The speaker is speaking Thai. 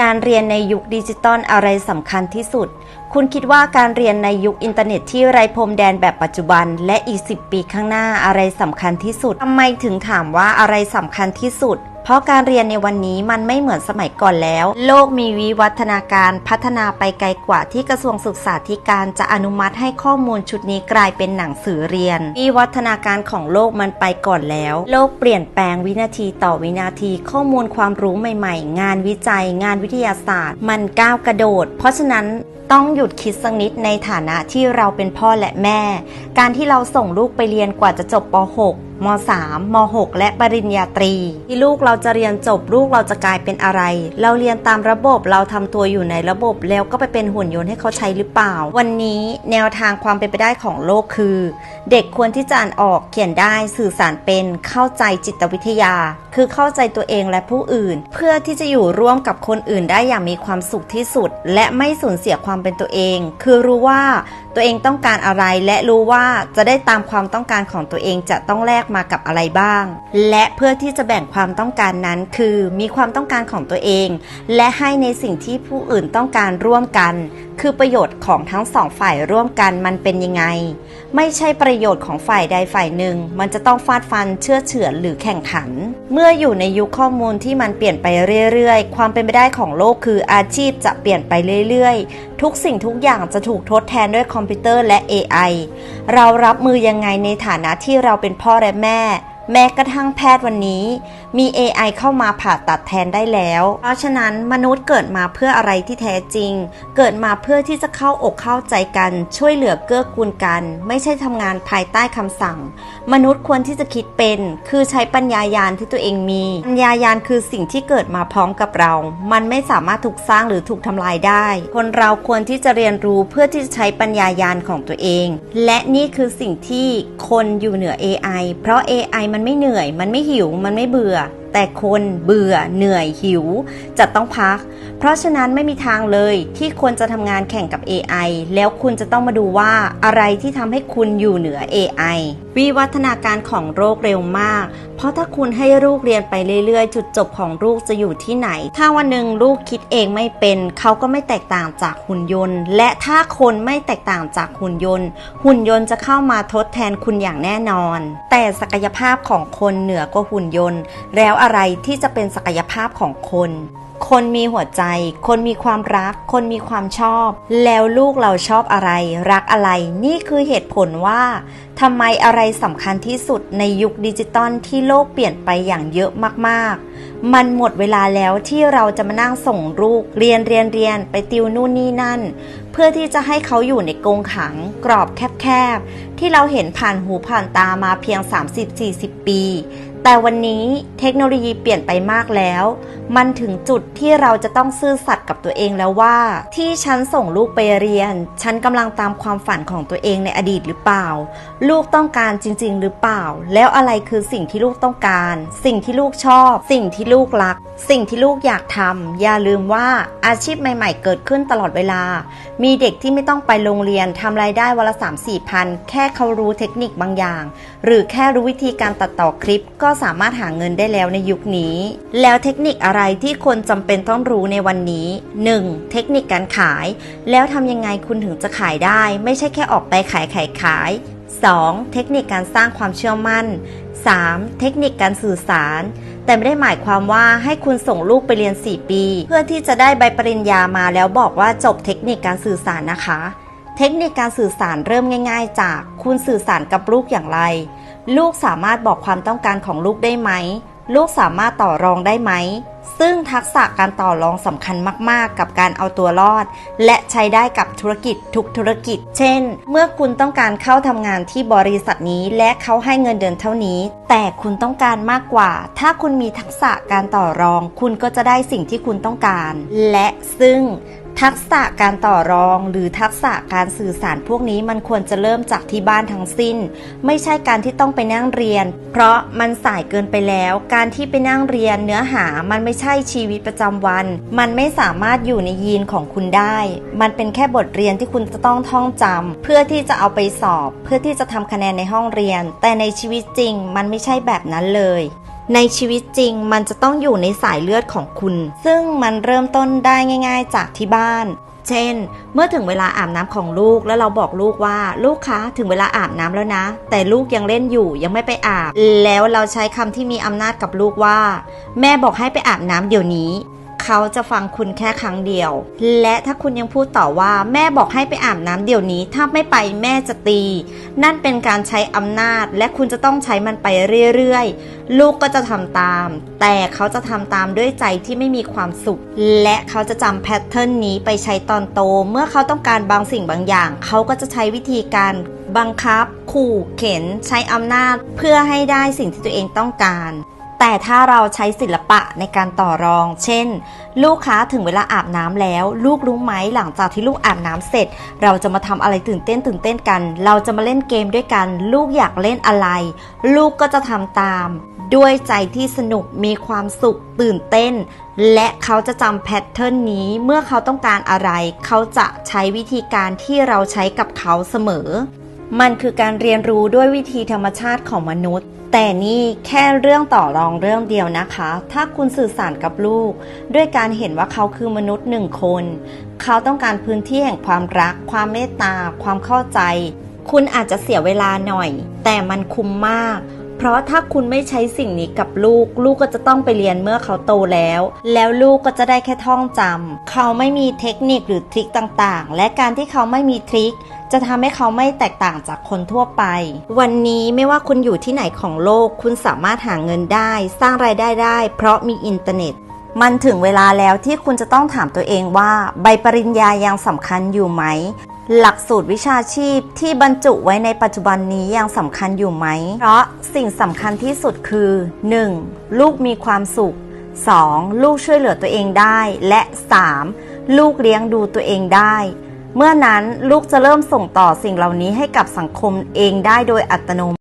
การเรียนในยุคดิจิตอลอะไรสำคัญที่สุด คุณคิดว่าการเรียนในยุคอินเทอร์เน็ตที่ไร้พรมแดนแบบปัจจุบัน และอีก 10 ปีข้างหน้าอะไรสำคัญที่สุด ทำไมถึงถามว่าอะไรสำคัญที่สุด เพราะการเรียนในวันนี้มันไม่เหมือนสมัยก่อนแล้ว โลกมีวิวัฒนาการพัฒนาไปไกลกว่าที่กระทรวงศึกษาธิการจะอนุมัติให้ข้อมูลชุดนี้กลายเป็นหนังสือเรียน วิวัฒนาการของโลกมันไปก่อนแล้ว โลกเปลี่ยนแปลงวินาทีต่อวินาที ข้อมูลความรู้ใหม่ ๆ งานวิจัย งานวิทยาศาสตร์ มันก้าวกระโดด เพราะฉะนั้นต้องหยุดคิดสักนิดในฐานะที่เราเป็นพ่อและแม่ การที่เราส่งลูกไปเรียนกว่าจะจบป .6 ม .3 ม .6 และปริญญาตรี ที่ลูกเราจะเรียนจบลูกเราจะกลายเป็นอะไร เราเรียนตามระบบเราทำตัวอยู่ในระบบแล้วก็ไปเป็นหุ่นยนต์ให้เขาใช้หรือเปล่า วันนี้แนวทางความเป็นไปได้ของโลกคือ เด็กควรที่จะอ่านออกเขียนได้สื่อสารเป็นเข้าใจจิตวิทยา คือเข้าใจตัวเองและผู้อื่น เพื่อที่จะอยู่ร่วมกับคนอื่นได้อย่างมีความสุขที่สุด และไม่สูญเสียความเป็นตัวเอง คือรู้ว่า ตัวเองต้องการอะไรและรู้ว่าจะได้ตามความต้องการของตัวเองจะต้องแลกมากับอะไรบ้าง และเพื่อที่จะแบ่งความต้องการนั้นคือมีความต้องการของตัวเอง และให้ในสิ่งที่ผู้อื่นต้องการร่วมกัน คือประโยชน์ของทั้งสองฝ่ายร่วมกันมันเป็นยังไง ไม่ใช่ประโยชน์ของฝ่ายใดฝ่ายหนึ่ง มันจะต้องฟาดฟันเชื่อเฉือนหรือแข่งขัน เมื่ออยู่ในยุคข้อมูลที่มันเปลี่ยนไปเรื่อยๆ ความเป็นไปได้ของโลกคืออาชีพจะเปลี่ยนไปเรื่อยๆ ทุกสิ่งทุกอย่างจะถูกทดแทนด้วยคอมพิวเตอร์และ AI เรารับมือยังไงในฐานะที่เราเป็นพ่อและแม่ แม้กระทั่งแพทย์วันนี้ มี AI เข้ามาผ่าตัดแทนได้แล้ว เพราะฉะนั้นมนุษย์เกิดมาเพื่ออะไรที่แท้จริง เกิดมาเพื่อที่จะเข้าอกเข้าใจกัน ช่วยเหลือเกื้อกูลกัน ไม่ใช่ทำงานภายใต้คำสั่ง มนุษย์ควรที่จะคิดเป็น คือใช้ปัญญายาณที่ตัวเองมี ปัญญายาณคือสิ่งที่เกิดมาพร้อมกับเรา มันไม่สามารถถูกสร้างหรือถูกทำลายได้ คนเราควรที่จะเรียนรู้เพื่อที่จะใช้ปัญญายาณของตัวเอง และนี่คือสิ่งที่คนอยู่เหนือ AI เพราะ AI มันไม่เหนื่อย มันไม่หิว มันไม่เบื่อ никуда. แต่คนเบื่อเหนื่อยหิว จะต้องพัก เพราะฉะนั้นไม่มีทางเลยที่คนจะทำงานแข่งกับ AI แล้วคุณจะต้องมาดูว่าอะไรที่ทำให้คุณอยู่เหนือ AI วิวัฒนาการของโรคเร็วมาก เพราะถ้าคุณให้ลูกเรียนไปเรื่อยๆ จุดจบของลูกจะอยู่ที่ไหน ถ้าวันหนึ่งลูกคิดเองไม่เป็น เขาก็ไม่แตกต่างจากหุ่นยนต์ และถ้าคนไม่แตกต่างจากหุ่นยนต์ หุ่นยนต์จะเข้ามาทดแทนคุณอย่างแน่นอน แต่ศักยภาพของคนเหนือกว่าหุ่นยนต์ แล้วอะไรที่จะเป็นศักยภาพของคน คนมีหัวใจ คนมีความรัก คนมีความชอบ แล้วลูกเราชอบอะไร รักอะไร นี่คือเหตุผลว่าทำไมอะไรสำคัญที่สุดในยุคดิจิตอลที่โลกเปลี่ยนไปอย่างเยอะมากๆ มันหมดเวลาแล้วที่เราจะมานั่งส่งลูกเรียนเรียนเรียนไปติวนู่นนี่นั่น เพื่อที่จะให้เขาอยู่ในกรงขังกรอบแคบๆ ที่เราเห็นผ่านหูผ่านตามาเพียง 30-40 ปี แต่วันนี้เทคโนโลยีเปลี่ยนไปมากแล้ว มันถึงจุดที่เราจะต้องซื่อสัตย์กับตัวเองแล้วว่า ที่ฉันส่งลูกไปเรียน ฉันกำลังตามความฝันของตัวเองในอดีตหรือเปล่า ลูกต้องการจริง ๆ หรือเปล่า แล้วอะไรคือสิ่งที่ลูกต้องการ สิ่งที่ลูกชอบ สิ่งที่ลูกรัก สิ่งที่ลูกอยากทำอย่าลืมว่าอาชีพใหม่ ๆ เกิดขึ้นตลอดเวลา มีเด็กที่ไม่ต้องไปโรงเรียนทำรายได้วันละ3 4พันแค่เขารู้เทคนิคบางอย่าง หรือแค่รู้วิธีการตัดต่อคลิปก็สามารถหาเงินได้แล้วในยุคนี้ แล้วเทคนิคอะไรที่คนจำเป็นต้องรู้ในวันนี้ 1. เทคนิคการขาย แล้วทำยังไงคุณถึงจะขายได้ ไม่ใช่แค่ออกไปขายขายขาย 2. เทคนิคการสร้างความเชื่อมั่น 3. เทคนิคการสื่อสาร แต่ไม่ได้หมายความว่าให้คุณส่งลูกไปเรียน 4 ปี เพื่อที่จะได้ใบปริญญามาแล้วบอกว่าจบเทคนิคการสื่อสารนะคะ เทคนิคการสื่อสารเริ่มง่าย ๆ จากคุณสื่อสารกับลูกอย่างไร ลูกสามารถบอกความต้องการของลูกได้ไหม ลูกสามารถต่อรองได้ไหม ซึ่งทักษะการต่อรองสำคัญมาก ๆ กับการเอาตัวรอด และใช้ได้กับธุรกิจทุกธุรกิจ เช่น เมื่อคุณต้องการเข้าทำงานที่บริษัทนี้ และเขาให้เงินเดือนเท่านี้ แต่คุณต้องการมากกว่า ถ้าคุณมีทักษะการต่อรอง คุณก็จะได้สิ่งที่คุณต้องการ และซึ่ง ทักษะการต่อรองหรือทักษะการสื่อสารพวกนี้มันควรจะเริ่มจากที่บ้านทั้งสิ้น ไม่ใช่การที่ต้องไปนั่งเรียน เพราะมันสายเกินไปแล้ว การที่ไปนั่งเรียนเนื้อหามันไม่ใช่ชีวิตประจำวัน มันไม่สามารถอยู่ในยีนของคุณได้ มันเป็นแค่บทเรียนที่คุณจะต้องท่องจำเพื่อที่จะเอาไปสอบ เพื่อที่จะทำคะแนนในห้องเรียน แต่ในชีวิตจริง มันไม่ใช่แบบนั้นเลย ในชีวิตจริงมันจะต้องอยู่ในสายเลือดของคุณ ซึ่งมันเริ่มต้นได้ง่าย ๆ จากที่บ้าน เช่น เมื่อถึงเวลาอาบน้ำของลูกแล้วเราบอกลูกว่าลูกคะถึงเวลาอาบน้ำแล้วนะ แต่ลูกยังเล่นอยู่ยังไม่ไปอาบ แล้วเราใช้คำที่มีอำนาจกับลูกว่า แม่บอกให้ไปอาบน้ำเดี๋ยวนี้ เขาจะฟังคุณแค่ครั้งเดียว และถ้าคุณยังพูดต่อว่าแม่บอกให้ไปอาบน้ำเดี๋ยวนี้ ถ้าไม่ไปแม่จะตี นั่นเป็นการใช้อำนาจ และคุณจะต้องใช้มันไปเรื่อยๆ ลูกก็จะทำตาม แต่เขาจะทำตามด้วยใจที่ไม่มีความสุข และเขาจะจำแพทเทิร์นนี้ไปใช้ตอนโต เมื่อเขาต้องการบางสิ่งบางอย่าง เขาก็จะใช้วิธีการบังคับ ขู่เข็น ใช้อำนาจเพื่อให้ได้สิ่งที่ตัวเองต้องการ แต่ถ้าเราใช้ศิลปะในการต่อรอง เช่น ลูกค้าถึงเวลาอาบน้ำแล้ว ลูกรู้ไหมหลังจากที่ลูกอาบน้ำเสร็จ เราจะมาทำอะไรตื่นเต้นตื่นเต้นกัน เราจะมาเล่นเกมด้วยกัน ลูกอยากเล่นอะไร ลูกก็จะทำตาม ด้วยใจที่สนุกมีความสุขตื่นเต้น และเขาจะจำแพทเทิร์นนี้เมื่อเขาต้องการอะไร เขาจะใช้วิธีการที่เราใช้กับเขาเสมอ มันคือการเรียนรู้ด้วยวิธีธรรมชาติของมนุษย์ แต่นี่แค่เรื่องต่อรองเรื่องเดียวนะคะ ถ้าคุณสื่อสารกับลูก ด้วยการเห็นว่าเขาคือมนุษย์หนึ่งคน เขาต้องการพื้นที่แห่งความรัก ความเมตตา ความเข้าใจ คุณอาจจะเสียเวลาหน่อย แต่มันคุ้มมาก เพราะถ้าคุณไม่ใช้สิ่งนี้กับลูก ลูกก็จะต้องไปเรียนเมื่อเขาโตแล้ว แล้วลูกก็จะได้แค่ท่องจำเขาไม่มีเทคนิคหรือทริคต่างๆ และการที่เขาไม่มีทริคจะทำให้เขาไม่แตกต่างจากคนทั่วไป วันนี้ไม่ว่าคุณอยู่ที่ไหนของโลก คุณสามารถหาเงินได้ สร้างรายได้ได้ เพราะมีอินเทอร์เน็ต มันถึงเวลาแล้วที่คุณจะต้องถามตัวเองว่า ใบปริญญายังสำคัญอยู่ไหม หลักสูตรวิชาชีพที่บรรจุไว้ในปัจจุบันนี้ยังสำคัญอยู่ไหม เพราะสิ่งสำคัญที่สุดคือ 1. ลูกมีความสุข 2. ลูกช่วยเหลือตัวเองได้ และ 3. ลูกเลี้ยงดูตัวเองได้ เมื่อนั้นลูกจะเริ่มส่งต่อสิ่งเหล่านี้ให้กับสังคมเองได้โดยอัตโนมัติ